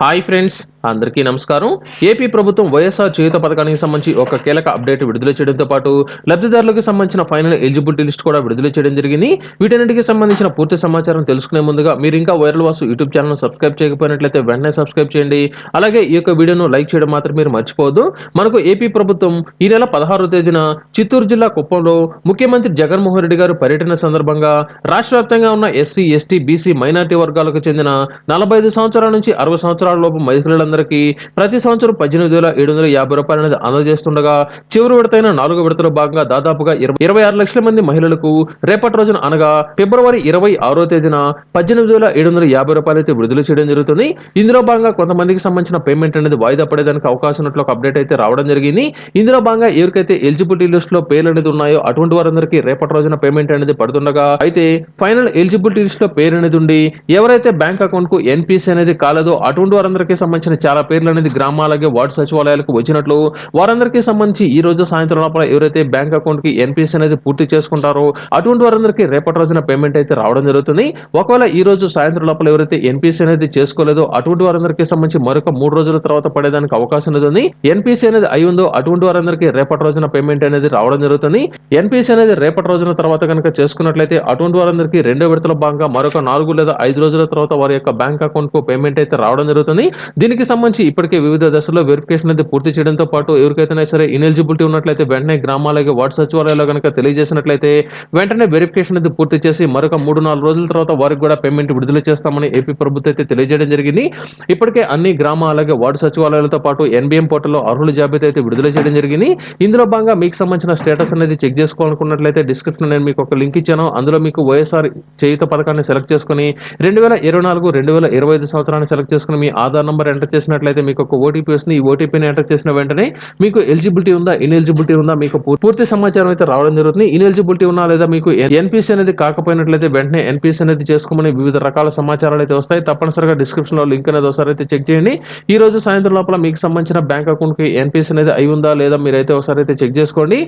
Hi friends, అందరికీ నమస్కారం. AP ప్రభుత్వం వైఎస్ఆర్ చేయుత పథకానికి సంబంధించి ఒక కీలక అప్డేట్ విడుదల చేయడంతో పాటు లబ్ధిదారులకు సంబంధించిన ఫైనల్ ఎలిజిబిలిటీ లిస్ట్ కూడా విడుదల చేయడం జరిగింది. వీటన్నిటికీ సంబంధించిన పూర్తి సమాచారం తెలుసుకునే ముందుగా మీరు ఇంకా viral Vasu YouTube channel subscribe చేయకపోయినట్లయితే వెంటనే సబ్స్క్రైబ్ చేయండి. అలాగే ఈ యొక్క వీడియోను లైక్ చేయడం మాత్రం మీరు మర్చిపోవద్దు. మనకు ఏపీ ప్రభుత్వం ఈ నెల పదహారో తేదీన చిత్తూరు జిల్లా కుప్పంలో ముఖ్యమంత్రి జగన్మోహన్ రెడ్డి గారు పర్యటన సందర్భంగా రాష్ట్ర వ్యాప్తంగా ఉన్న ఎస్సీ ఎస్టీ బీసీ మైనార్టీ వర్గాలకు చెందిన నలభై ఐదు సంవత్సరాల నుంచి అరవై సంవత్సరాల లోపు మహిళలందరికీ ప్రతి సంవత్సరం పద్దెనిమిది వేల ఏడు వందల యాభై రూపాయలు అనేది అందజేస్తుండగా చివరి విడతైన నాలుగో విడతలో భాగంగా దాదాపుగా ఇరవై ఇరవై ఆరు లక్షల మంది మహిళలకు రేపటి రోజున అనగా ఫిబ్రవరి ఇరవై ఆరో తేదీన పద్దెనిమిది వేల ఏడు వందల యాభై రూపాయలు అయితే విడుదల చేయడం జరుగుతుంది. ఇందులో భాగంగా కొంతమందికి సంబంధించిన పేమెంట్ అనేది వాయిదా పడేదానికి అవకాశం ఉన్నట్లు ఒక అప్డేట్ అయితే రావడం జరిగింది. ఇందులో భాగంగా ఎవరికైతే ఎలిజిబిలిటీ లిస్ట్లో పేర్లు అనేది ఉన్నాయో అటువంటి వారందరికీ రేపటి రోజున పేమెంట్ అనేది పడుతుండగా అయితే ఫైనల్ ఎలిజిబిలిటీ లిస్ట్లో పేరు అనేది ఉండి ఎవరైతే బ్యాంక్ అకౌంట్కు ఎన్పిసి అనేది కాలేదో అటువంటి వారందరికీ సంబంధించిన చాలా పేర్లు అనేది గ్రామాలకే వార్డు సచివాలయాలకు వచ్చినట్లు వారందరికీ సంబంధించి ఈ రోజు సాయంత్రం లోపల ఎవరైతే బ్యాంక్ అకౌంట్కి ఎన్పిసి అనేది పూర్తి చేసుకుంటారో అటువంటి వారందరికీ రేపటి రోజున పేమెంట్ అయితే రావడం జరుగుతుంది. ఒకవేళ ఈ రోజు సాయంత్రం లోపల ఎవరైతే ఎన్పిసి అనేది చేసుకోలేదో అటువంటి వారందరికీ సంబంధించి మరొక మూడు రోజుల తర్వాత పడేదానికి అవకాశం ఉంది. ఎన్పిసి అనేది అయి ఉందో అటువంటి వారందరికీ రేపటి రోజున పేమెంట్ అనేది రావడం జరుగుతుంది. ఎన్పిసి అనేది రేపటి రోజున తర్వాత కనుక చేసుకున్నట్లయితే అటువంటి వారందరికీ రెండో విడతల భాగంగా మరొక నాలుగు లేదా ఐదు రోజుల తర్వాత వారి యొక్క బ్యాంక్ అకౌంట్కు పేమెంట్ అయితే రావడం జరుగుతుంది. దీనికి సంబంధించి ఇప్పటికే వివిధ దశల్లో వెరిఫికేషన్ అయితే పూర్తి చేయడంతో పాటు ఎవరికైతే సరే ఇనెలిజిబిలిటీ ఉన్నట్లయితే వెంటనే గ్రామాలకి వార్డు సచివాలయాల్లో కనుక తెలియజేసినట్లయితే వెంటనే వెరిఫికేషన్ అయితే పూర్తి చేసి మరొక మూడు నాలుగు రోజుల తర్వాత వారికి కూడా పేమెంట్ విడుదల చేస్తామని ఏపీ ప్రభుత్వం అయితే తెలియజేయడం జరిగింది. ఇప్పటికే అన్ని గ్రామ అలాగే వార్డు సచివాలయాలతో పాటు ఎన్బిఎం పోర్టల్లో అర్హుల జాబితా అయితే విడుదల చేయడం జరిగింది. ఇందులో భాగంగా మీకు సంబంధించిన స్టేటస్ అనేది చెక్ చేసుకోవాలనుకున్నట్లయితే డిస్క్రిప్షన్ నేను మీకు ఒక లింక్ ఇచ్చాను. అందులో మీకు వైఎస్ఆర్ చేయుత పథకాన్ని సెలెక్ట్ చేసుకుని రెండు వేల ఇరవై నాలుగు రెండు వేల ఇరవై ఐదు సంవత్సరాన్ని సెలెక్ట్ చేసుకుని మీ ఆధార్ నంబర్ ఎంటర్ చేసినట్లయితే మీకు ఒక ఓటీపీ వస్తుంది. ఈ ఓటీపీని ఎంటర్ చేసిన వెంటనే మీకు ఎలిజిబిలిటీ ఉందా ఇన్ఎలిజిబిలిటీ ఉందా మీకు పూర్తి సమాచారం అయితే రావడం జరుగుతుంది. ఇన్ఎలిజిబిలిటీ ఉన్నా లేదా మీకు ఎన్పిసి అనేది కాకపోయినట్లయితే వెంటనే ఎన్పిసి అనేది చేసుకోమని వివిధ రకాల సమాచారాలు అయితే వస్తాయి. తప్పనిసరిగా డిస్క్రిప్షన్లో లింక్ అనేది ఒకసారి అయితే చెక్ చేయండి. ఈ రోజు సాయంత్రం లోపల మీకు సంబంధించిన బ్యాంక్ అకౌంట్కి ఎన్పిసి అనేది అయి ఉందా లేదా మీరైతే ఒకసారి అయితే చెక్ చేసుకోండి.